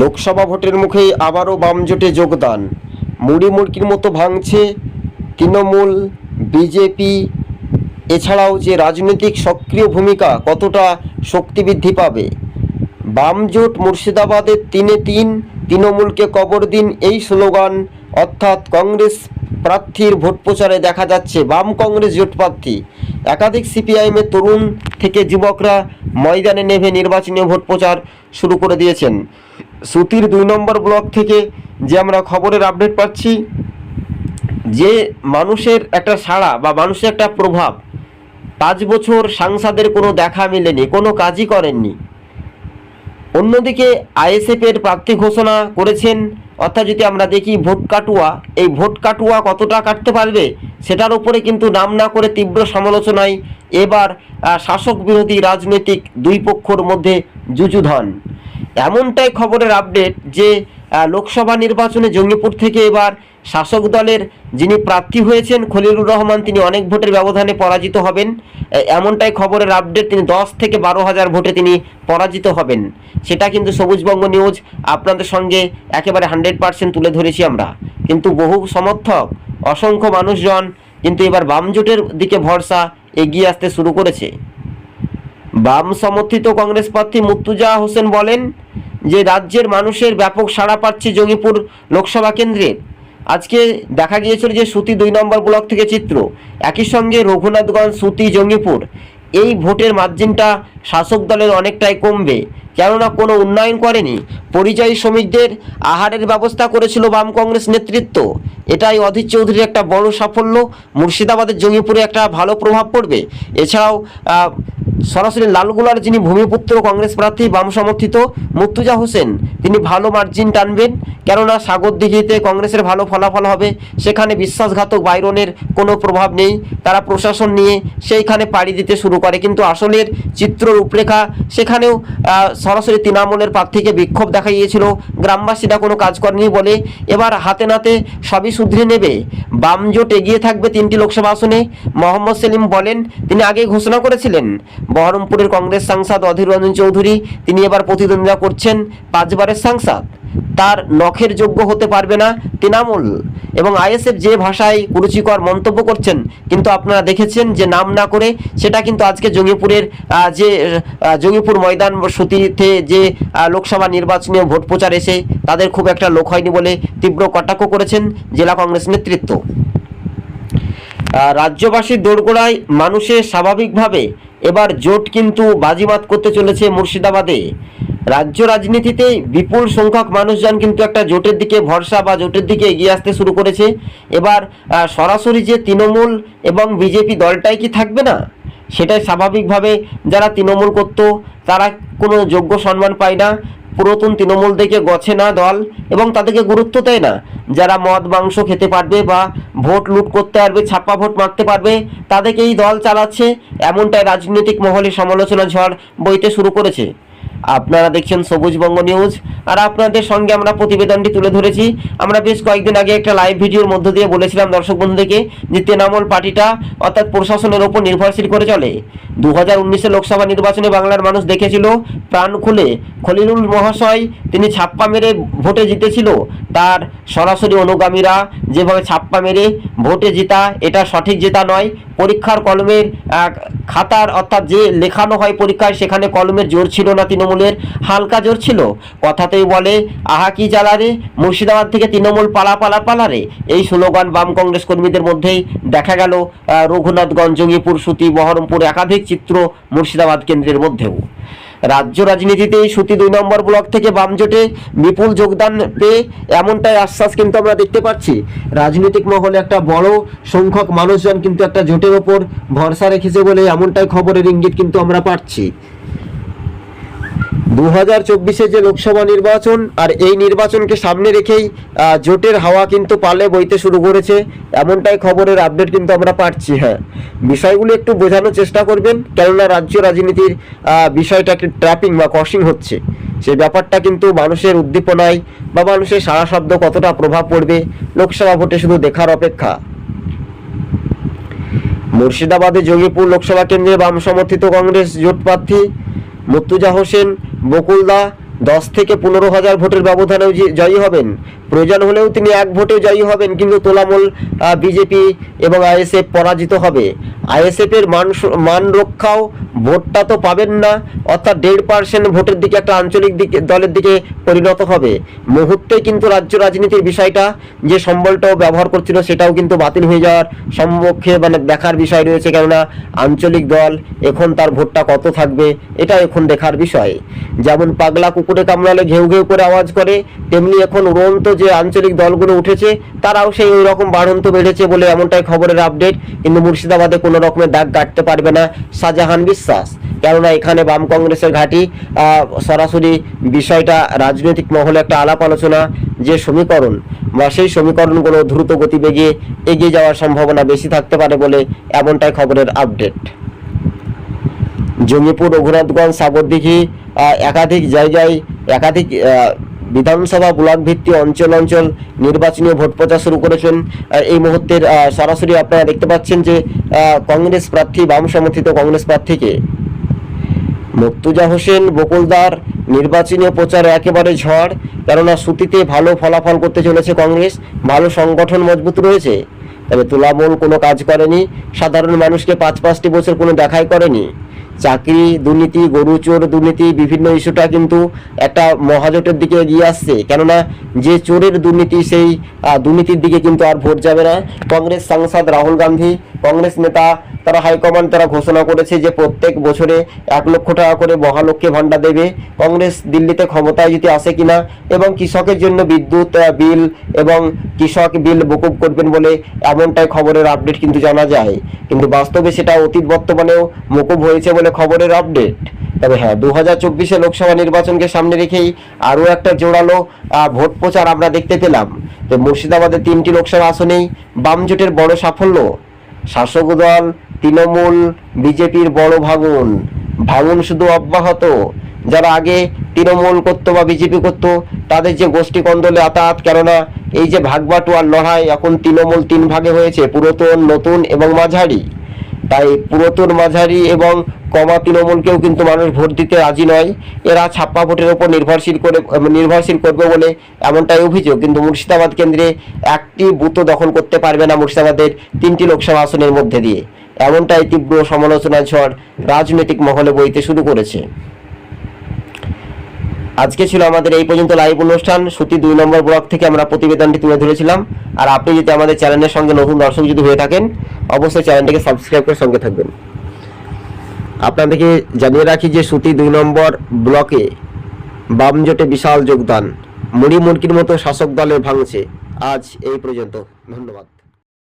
লোকসভা ভোটের মুখেই আবারও বাম জোটে যোগদান। মুড়ি মুড়কির মতো ভাঙছে তৃণমূল, বিজেপি। এছাড়াও যে রাজনৈতিক সক্রিয় ভূমিকা কতটা শক্তি বৃদ্ধি পাবে? বাম জোট মুর্শিদাবাদের তিনে তিন, তৃণমূলকে কবর দিন এই স্লোগান। অর্থাৎ কংগ্রেস প্রার্থীর ভোট প্রচারে দেখা যাচ্ছে বাম কংগ্রেস জোট প্রার্থী। একাধিক সিপিআইএমের তরুণ থেকে যুবকরা ময়দানে নেমে নির্বাচনী ভোট প্রচার শুরু করে দিয়েছেন। সুতির দুই নম্বর ব্লক থেকে যে আমরা খবরের আপডেট পাচ্ছি, যে মানুষের একটা সাড়া বা মানুষের একটা প্রভাব, পাঁচ বছর সাংসদের কোনো দেখা মেলেনি, কোনো কাজই করেননি। অন্যদিকে আইএসএফ এর প্রার্থী ঘোষণা করেছেন, অর্থাৎ যদি আমরা দেখি ভোট কাটুয়া, এই ভোট কাটুয়া কতটা কাটতে পারবে, সেটার উপরে কিন্তু নাম না করে তীব্র সমালোচনায় এবার শাসক বিরোধী রাজনৈতিক দুই পক্ষর মধ্যে যুযুধন। এমনটাই খবরের আপডেট যে লোকসভা নির্বাচনে জঙ্গিপুর থেকে এবার শাসক দলের যিনি প্রার্থী হয়েছেন, খলিলুর রহমান, তিনি অনেক ভোটের ব্যবধানে পরাজিত হবেন। এমনটাই খবরের আপডেট তিনি দশ থেকে বারো হাজার ভোটে তিনি পরাজিত হবেন। সেটা কিন্তু সবুজবঙ্গ নিউজ আপনাদের সঙ্গে একেবারে হান্ড্রেড পার্সেন্ট তুলে ধরেছি আমরা। কিন্তু বহু সমর্থক, অসংখ্য মানুষজন কিন্তু এবার বাম জোটের দিকে ভরসা এগিয়ে আসতে শুরু করেছে। বাম সমর্থিত কংগ্রেস প্রার্থী মুর্তুজা হোসেন বলেন যে রাজ্যের মানুষের ব্যাপক সাড়া পাচ্ছে জঙ্গিপুর লোকসভা কেন্দ্রে। আজকে দেখা গিয়েছিল যে সুতি দুই নম্বর ব্লক থেকে চিত্র। একই সঙ্গে রঘুনাথগঞ্জ, সুতি জঙ্গিপুর এই ভোটের মার্জিনটা শাসক দলের অনেকটাই কমবে। কেননা কোনো উন্নয়ন করেনি। পরিযায়ী শ্রমিকদের আহারের ব্যবস্থা করেছিল বাম কংগ্রেস নেতৃত্ব। এটাই অধীর চৌধুরীর একটা বড় সাফল্য। মুর্শিদাবাদের জঙ্গিপুরে একটা ভালো প্রভাব পড়বে। এছাড়াও সরাসরি লালগুলার যিনি ভূমিপুত্র কংগ্রেস প্রার্থী বাম সমর্থিত মুর্তুজা হোসেন তিনি ভালো মার্জিন টানবেন। কেননা সাগরদিঘিতে কংগ্রেসের ভালো ফলাফল হবে, সেখানে বিশ্বাসঘাতক বাইরনের কোনো প্রভাব নেই, তারা প্রশাসন নিয়ে সেইখানে পাড়ি দিতে শুরু করে। কিন্তু আসলের চিত্র রূপরেখা সেখানেও সরাসরি তৃণমূলের প্রার্থীকে বিক্ষোভ দেখা গিয়েছিল গ্রামবাসীরা কোনো কাজ করেনি বলে এবার হাতে নাতে সবই শুধরে নেবে। বামজোট এগিয়ে থাকবে তিনটি লোকসভা আসনে। মোহাম্মদ সেলিম বলেন, তিনি আগে ঘোষণা করেছিলেন, বহরমপুরের কংগ্রেস সাংসদ অধীর রঞ্জন চৌধুরী, তিনি এবার প্রতিদ্বন্দ্বিতা করছেন পাঁচবারের সাংসদ। তার নখের যোগ্য হতে পারবে না তৃণমূল। এবং আইএসএফ যে ভাষায় কুরুচিকর মন্তব্য করছেন, কিন্তু আপনারা দেখেছেন যে নাম না করে সেটা কিন্তু আজকে জঙ্গিপুরের যে জঙ্গিপুর ময়দান সতীতে যে লোকসভা নির্বাচনে ভোট প্রচার এসে তাদের খুব একটা লোক হয়নি বলে তীব্র কটাক্ষ করেছেন জেলা কংগ্রেস নেতৃত্ব। রাজ্যবাসীর দোরগোড়ায় মানুষের স্বাভাবিকভাবে এবার জোট কিন্তু বাজিবাদ করতে চলেছে মুর্শিদাবাদে। রাজ্য রাজনীতিতে বিপুল সংখ্যক মানুষজন কিন্তু একটা জোটের দিকে ভরসা বা জোটের দিকে এগিয়ে আসতে শুরু করেছে। এবার সরাসরি যে তৃণমূল এবং বিজেপি দলটাই কি থাকবে না? সেটাই স্বাভাবিকভাবে যারা তৃণমূল করত, তারা কোনো যোগ্য সম্মান পায় না। পুরাতন তৃণমূল থেকে গছে না দল এবং তাদেরকে গুরুত্ব দেয় না। যারা মদ, মাংস খেতে পারবে বা ভোট লুট করতে পারবে, ছাপ্পা ভোট মারতে পারবে, তাদেরকে এই দল চালাচ্ছে, এমনটাই রাজনৈতিক মহলে সমালোচনা ঝড় বইতে শুরু করেছে। আপনারা দেখছেন সবুজবঙ্গ নিউজ, আর আপনাদের সঙ্গে আমরা প্রতিবেদনটি তুলে ধরেছি। আমরা বেশ কয়েকদিন আগে একটা লাইভ ভিডিওর মধ্য দিয়ে বলেছিলাম দর্শক বন্ধুদেরকে যে তৃণমূল পার্টিটা অর্থাৎ প্রশাসনের ওপর নির্ভরশীল করে চলে। দু হাজার লোকসভা নির্বাচনে বাংলার মানুষ দেখেছিল, প্রাণ খুলে খলিলুল মহাশয় তিনি ছাপ্পা মেরে ভোটে জিতেছিল। তার সরাসরি অনুগামীরা যেভাবে ছাপ্পা মেরে ভোটে জেতা, এটা সঠিক জেতা নয়। পরীক্ষার কলমের খাতার অর্থাৎ যে লেখানো হয় পরীক্ষায়, সেখানে কলমের জোর ছিল না তৃণমূলের, হালকা জোর ছিল। কথাতেই বলে, আহা কি জ্বালারে মুর্শিদাবাদ থেকে তৃণমূল পালা পালা পালারে এই স্লোগান বাম কংগ্রেস কর্মীদের মধ্যেই দেখা গেল রঘুনাথগঞ্জ, জঙ্গিপুর, সুতি, বহরমপুর একাধিক চিত্র মুর্শিদাবাদ কেন্দ্রের মধ্যেও। রাজ্য রাজনীতিতে এই সুতি দুই নম্বর ব্লক থেকে বাম জোটে বিপুল যোগদান পেয়ে এমনটাই আশ্বাস কিন্তু আমরা দেখতে পাচ্ছি। রাজনৈতিক মহলে একটা বড় সংখ্যক মানুষজন কিন্তু একটা জোটের ওপর ভরসা রেখেছে বলে এমনটাই খবরের ইঙ্গিত কিন্তু আমরা পাচ্ছি। দু হাজার চব্বিশে যে লোকসভা নির্বাচন আর এই নির্বাচনকে সামনে রেখেই জোটের হাওয়া কিন্তু পালে বইতে শুরু করেছে। এমনটাই খবরের আপডেট কিন্তু আমরা পাচ্ছি হ্যাঁ। বিষয়গুলো একটু বোঝানোর চেষ্টা করবেন, কেননা রাজ্য রাজনীতির বিষয়টা একটু ট্র্যাপিং বা কশিং হচ্ছে। সেই ব্যাপারটা কিন্তু মানুষের উদ্দীপনায় বা মানুষের সারা শব্দ কতটা প্রভাব পড়বে, লোকসভা ভোটে শুধু দেখার অপেক্ষা। মুর্শিদাবাদে জঙ্গিপুর লোকসভা কেন্দ্রে বাম সমর্থিত কংগ্রেস জোট প্রার্থী মুর্তুজা হোসেন বকুলদা, দশ থেকে পনেরো হাজার ভোটের ব্যবধানেও জয়ী হবেন, প্রয়োজন হলেও তিনি এক ভোটে জয়ী হবেন, কিন্তু তোলামূল বিজেপি এবং আইএসএফ পরাজিত হবে। আইএসএফের মান মান রক্ষাও ভোটটা তো পাবেন না, অর্থাৎ দেড় পার্সেন্ট ভোটের দিকে একটা আঞ্চলিক দিকে, দলের দিকে পরিণত হবে। মুহূর্তে কিন্তু রাজ্য রাজনীতির বিষয়টা, যে সম্বলটাও ব্যবহার করছিল সেটাও কিন্তু বাতিল হয়ে যাওয়ার সম্মুখে মানে দেখার বিষয় রয়েছে, কেননা আঞ্চলিক দল এখন তার ভোটটা কত থাকবে, এটা এখন দেখার বিষয়। যেমন পাগলা কুকুরে কামড়ালে ঘেউ ঘেউ করে আওয়াজ করে, তেমনি এখন উড়ন্ত যে আঞ্চলিক দলগুলো উঠেছে, তারাও সেই ওই রকম বাড়ন্ত বেড়েছে বলে এমনটাই খবরের আপডেট। কিন্তু মুর্শিদাবাদে কোনো রকমের দাগ কাটতে পারবে না। শাহজাহান বিশ্বাস। কেননা এখানে বাম কংগ্রেসের ঘাঁটি সরাসরি বিষয়টা রাজনৈতিক মহলে একটা আলাপ আলোচনা যে সমীকরণ, বা সেই সমীকরণগুলো দ্রুত গতিবেগে এগিয়ে যাওয়ার সম্ভাবনা বেশি থাকতে পারে বলে এমনটাই খবরের আপডেট। জঙ্গিপুর রঘুনাথগঞ্জ সাগরদিঘি একাধিক জায়গায় একাধিক বিধানসভা ব্লক ভিত্তিক অঞ্চল অঞ্চল নির্বাচনী ভোট প্রচার শুরু করেছেন। এই মুহূর্তের সরাসরি আপনারা দেখতে পাচ্ছেন যে কংগ্রেস প্রার্থী বাম সমর্থিত কংগ্রেস প্রার্থীকে মুর্তুজা হোসেন, বকুলদার, নির্বাচনী প্রচারে একেবারে ঝড়, কেননা সুতিতে ভালো ফলাফল করতে চলেছে কংগ্রেস, ভালো সংগঠন মজবুত রয়েছে। তবে তুলামূল কোনো কাজ করেনি, সাধারণ মানুষকে পাঁচ পাঁচটি বছর কোনো দেখাই করেনি। চাকরি, দুর্নীতি, গরু, চোর, দুর্নীতি, বিভিন্ন ইস্যুটা কিন্তু একটা মহাজোটের দিকে এগিয়ে আসছে। কেননা যে চোরের দুর্নীতি, সেই দুর্নীতির দিকে কিন্তু আর ভোট যাবে না। কংগ্রেস সাংসদ রাহুল গান্ধী, কংগ্রেস নেতা তারা হাইকমান্ড তারা ঘোষণা করেছে যে প্রত্যেক বছরে এক লক্ষ টাকা করে মহালক্ষ্মী ভাণ্ডার দেবে। কংগ্রেস দিল্লিতে ক্ষমতায় যদি আসে কিনা এবং কৃষকের জন্য বিদ্যুৎ বিল এবং কৃষক বিল বকুব করবেন বলে এমনটাই খবরের আপডেট কিন্তু জানা যায়। কিন্তু বাস্তবে সেটা অতীত বর্তমানেও মকুব হয়েছে বলে খবরের আপডেট। তবে হ্যাঁ দু হাজার চব্বিশে লোকসভা নির্বাচনকে সামনে রেখেই আরও একটা জোরালো ভোট প্রচার আমরা দেখতে পেলাম। তো মুর্শিদাবাদের তিনটি লোকসভা আসনেই বাম জোটের বড় সাফল্য। শাসক দল তৃণমূল, বিজেপির বড় ভাঙন ভাঙন শুধু অব্যাহত। যারা আগে তৃণমূল করতো বা বিজেপি করতো, তাদের যে গোষ্ঠী কন্দলে আতাত, কেননা এই যে ভাগবাটোয়ার লড়াই এখন তৃণমূল তিন ভাগে হয়েছে, পুরাতন, নতুন এবং মাঝারি। তাই পুরাতন মাঝারি এবং কমা তৃণমূলকেও কিন্তু মানুষ ভোট দিতে রাজি নয়। এরা ছাপ্পা ভোটের ওপর নির্ভরশীল করে, নির্ভরশীল করবে বলে এমনটাই অভিযোগ। কিন্তু মুর্শিদাবাদ কেন্দ্রে একটি বুথও দখল করতে পারবে না মুর্শিদাবাদের তিনটি লোকসভা আসনের মধ্যে দিয়ে। এমনটাই তীব্র সমালোচনা ঝড় রাজনৈতিক মহলে বইতে শুরু করেছে। আজকে ছিল আমাদের এই পর্যন্ত লাইভ অনুষ্ঠান। সুতি দুই নম্বর ব্লক থেকে আমরা প্রতিবেদনটি তুলে ধরেছিলাম। আর আপনি যদি আমাদের চ্যানেলের সঙ্গে নতুন দর্শক যদি হয়ে থাকেন, অবশ্যই চ্যানেলটিকে সাবস্ক্রাইব করে সঙ্গে থাকবেন। আপনাদেরকে জানিয়ে রাখি যে সুতি দুই নম্বর ব্লকে বাম জোটে বিশাল যোগদান। মুড়ি মুরগির মতো শাসক দলের ভাঙছে। আজ এই পর্যন্ত। ধন্যবাদ।